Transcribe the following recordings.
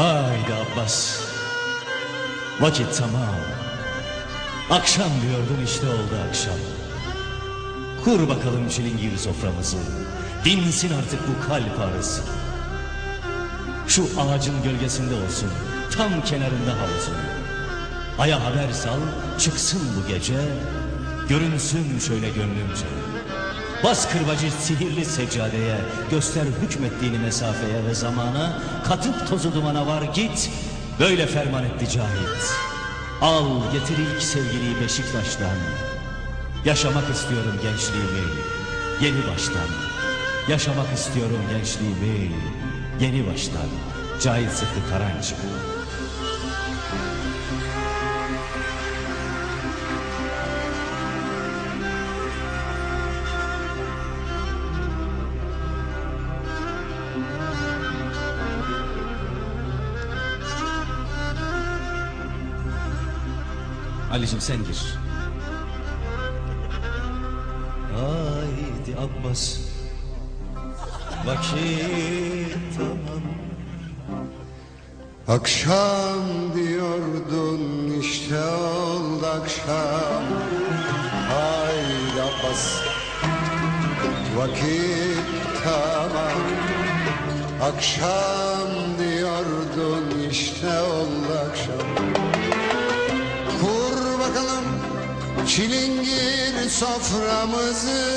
Haydi Abbas. Vakit tamam. Akşam diyordun işte oldu akşam. Kur bakalım çilingir soframızı. Dinsin artık bu kalp ağrısı. Şu ağacın gölgesinde olsun. Tam kenarında havuzun. Aya haber sal, çıksın bu gece. Görünsün şöyle gönlümce. Bas kırbacı sihirli seccadeye, göster hükmettiğini mesafeye ve zamana, katıp tozu dumana var git, böyle ferman etti Cahit. Al getir ilk sevgiliyi Beşiktaş'tan, yaşamak istiyorum gençliğimi, yeni baştan. Yaşamak istiyorum gençliğimi, yeni baştan. Cahit Sıtkı Tarancı. Ali'cim sen gir. Haydi Abbas. Vakit tamam. Akşam diyordun işte oldu akşam Haydi Abbas Vakit tamam Akşam diyordun işte oldu akşam çilingir soframızı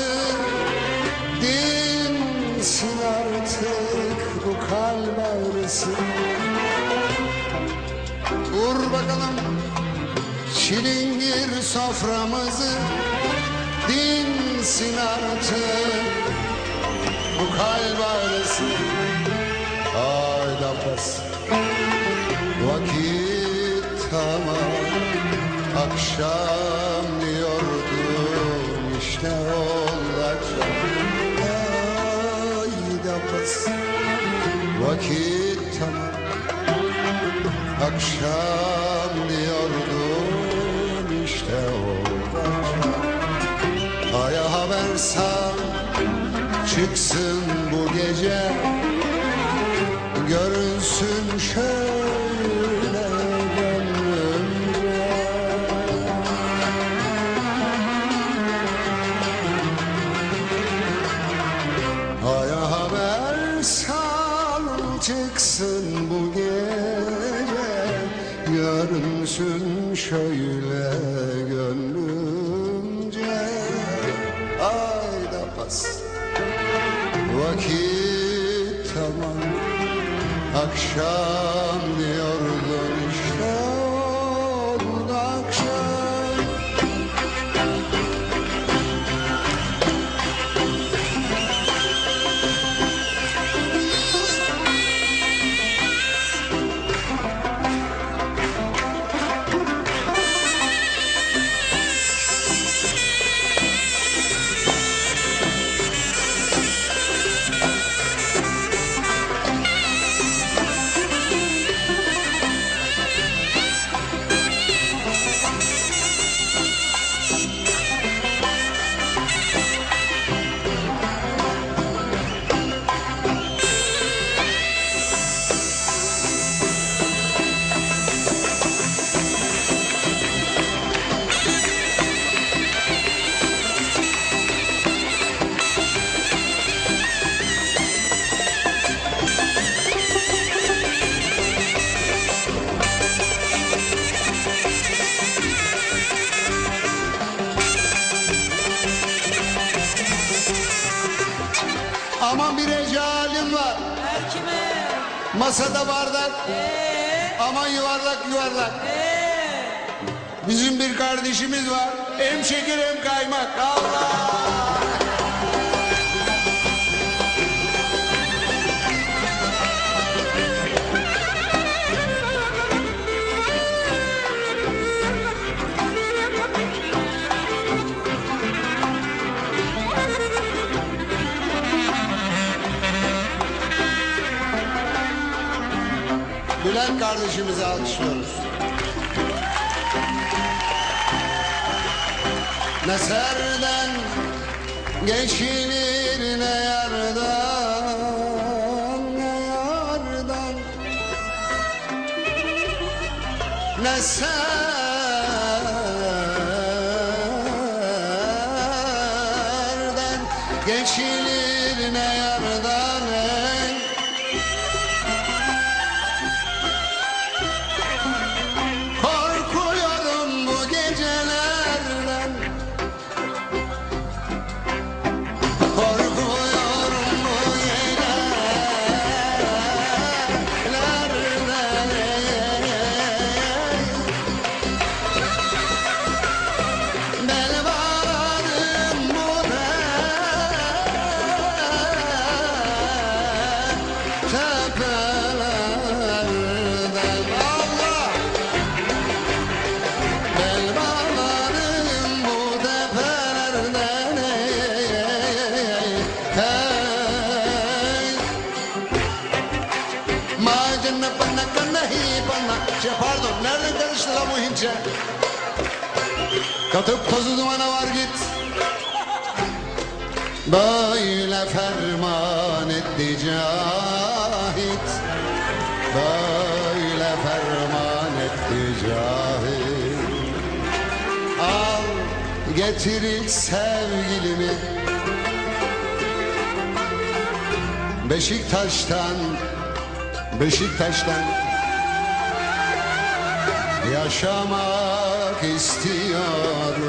Dinsin artık bu kalp ağrısı. Vur bakalım. Çilingir soframızı Dinsin artık bu kalp ağrısı. Haydi Abbas. Vakit tamam. Akşam işte akşam Haydi Abbas Vakit tamam. Akşam diyordum işte akşam Aya haber sal çıksın bu gece. Görünsün şöyle Görünsün şöyle gönlümce. Ayda pas. Vakit tamam Akşam diyordun Aman bir ecalim var. Her kime? Masada bardak. Ee, Aman yuvarlak yuvarlak. Ee. Bizim bir kardeşimiz var. Hem şeker hem kaymak. Allah Bülent kardeşimizi alkışlıyoruz. Ne serden geçilir ne yardan ne yardan eserden Geçilir Hintçe Katıp tozu dumana var git. Böyle ferman etti cahit. Böyle ferman etti cahil Al getir ilk sevgilimi. Beşiktaş'tan Beşiktaş'tan Yaşamak istiyorum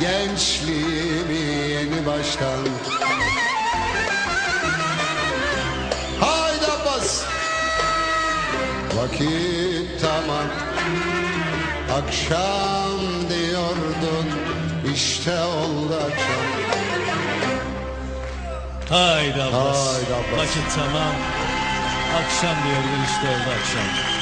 Gençliğimi yeni baştan Haydi Abbas Vakit tamam Akşam diyordun işte oldu akşam Haydi Abbas. Haydi Abbas. Vakit tamam. Akşam diyordun işte oldu akşam.